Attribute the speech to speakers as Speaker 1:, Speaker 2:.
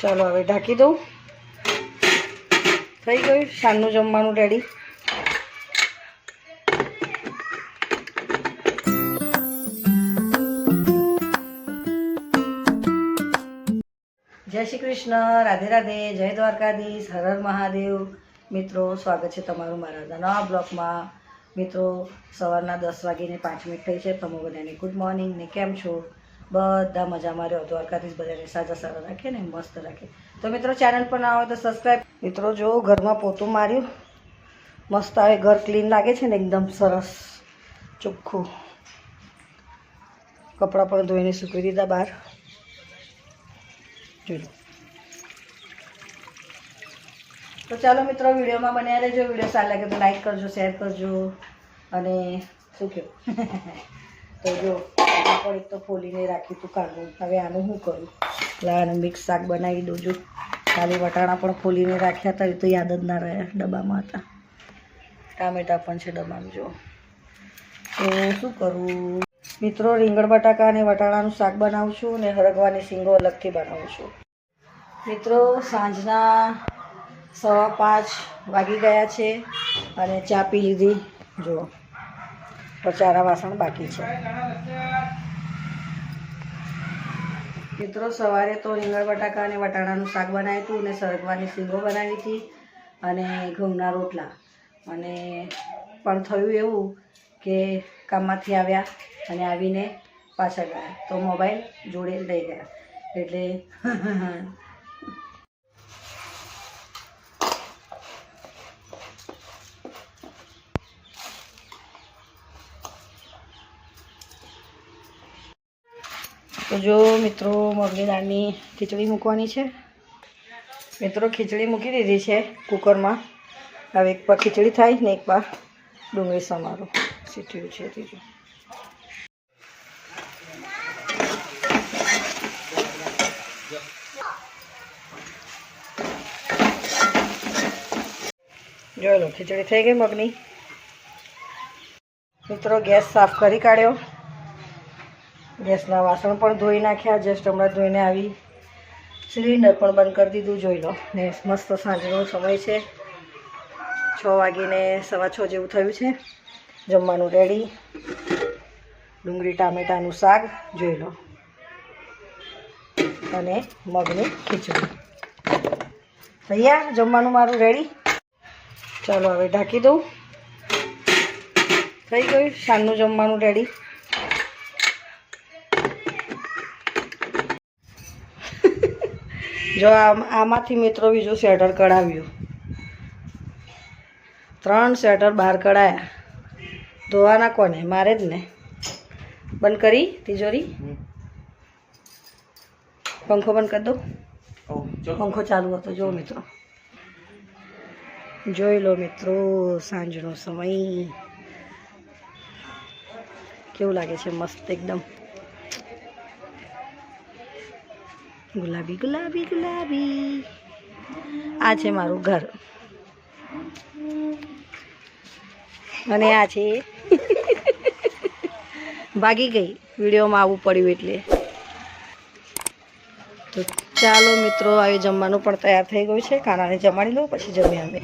Speaker 1: ચાલો હવે ઢાંકી દઉં. થઈ ગયું. સાંજનું જમવાનું રેડી જય શ્રી કૃષ્ણ. રાધે રાધે. જય દ્વારકાધીશ. હર હર મહાદેવ. મિત્રો, સ્વાગત છે તમારું મારા નવા બ્લોગમાં. મિત્રો, સવારના દસ વાગીને પાંચ મિનિટ થઈ છે. તમે બધાને ગુડ મોર્નિંગ ને કેમ છો? બધા મજામાં રહ્યો દ્વારકાધીશ બધાને સાજા સારા રાખે ને, મસ્ત રાખે. તો મિત્રો ચેનલ પર ના હોય તો સબસ્ક્રાઈબ મિત્રો, જો ઘરમાં પોતું માર્યું, મસ્ત આવે, ઘર ક્લીન લાગે છે ને, એકદમ સરસ, ચોખ્ખું. કપડાં પણ ધોઈને સૂકવી દીધા બહાર. જોઈ તો ચાલો મિત્રો, વિડીયોમાં બન્યા રહેજો. વીડિયો સારા લાગે તો લાઈક કરજો શેર કરજો. અને શું કહ્યું તો જો પણ એક તો ફોલીને રાખ્યું હતું કાઢવું હવે આનું શું કરું? એટલે આનું મિક્સ શાક બનાવી દઉં છું. ખાલી વટાણા પણ ફોલીને રાખ્યા હતા, એ તો યાદ જ ના રહ્યા ડબ્બામાં હતા. ટામેટા પણ છે ડબ્બામાં જો તો શું કરું? મિત્રો, રીંગણ બટાકા અને વટાણાનું શાક બનાવું છું અને હરગવાની શીંગો અલગથી બનાવું છું. મિત્રો, સાંજના સવા પાંચ વાગી ગયા છે અને ચા પી લીધી. જુઓ ચારા વાસણ બાકી છે. મિત્રો, સવારે તો રીંગણ બટાકા અને વટાણાનું શાક બનાવ્યું હતું અને સરગવાની સીંગો બનાવી હતી અને ઘઉંના રોટલા. અને પણ થયું એવું કે કામમાંથી આવ્યા અને આવીને પાછા ગયા. તો મોબાઈલ જોડે લઈ ગયા. એટલે તો જો મિત્રો મગની દાળની ખીચડી મૂકવાની છે. મિત્રો, ખીચડી મૂકી દીધી છે કુકરમાં. હવે એક પર ખીચડી થાય ને એક પા ડુંગળી સમારો. સીઠ્યું છે ત્રીજું. જોઈ ખીચડી થઈ ગઈ મગની. મિત્રો, ગેસ સાફ કરી કાઢ્યો. ગેસના વાસણ પણ ધોઈ નાખ્યા, જસ્ટ હમણાં ધોઈને આવી સિલિન્ડર પણ બંધ કરી દીધું, જોઈ લો. ને મસ્ત સાંજનો સમય છે. છ વાગીને સવા છ જેવું થયું છે. જમવાનું રેડી ડુંગળી, ટામેટાનું શાક, જોઈ લો. અને મગની ખીચડી. તૈયાર? જમવાનું મારું રેડી ચાલો હવે ઢાંકી દઉં. થઈ ગયું? સાંજનું જમવાનું રેડી જો આમ આમાંથી મિત્રો બીજું સ્વેટર કઢાવ્યું. ત્રણ સ્વેટર બહાર કઢાયા. ધોવાના કોને? મારે જ ને. બંધ કરી તિજોરી. પંખો બંધ કરી દઉં પંખો ચાલુ હતો જો મિત્રો. જોઈ લો મિત્રો સાંજનો સમય. કેવું લાગે છે? મસ્ત એકદમ. ગુલાબી ગુલાબી ગુલાબી. આ છે મારું ઘર. અને આ છે ભાગી ગઈ. વિડીયોમાં આવવું પડ્યું એટલે. તો ચાલો મિત્રો, આવી જમવાનું પણ તૈયાર થઈ ગયું છે. કાનાને જમાડી લઉં પછી જમી આવે.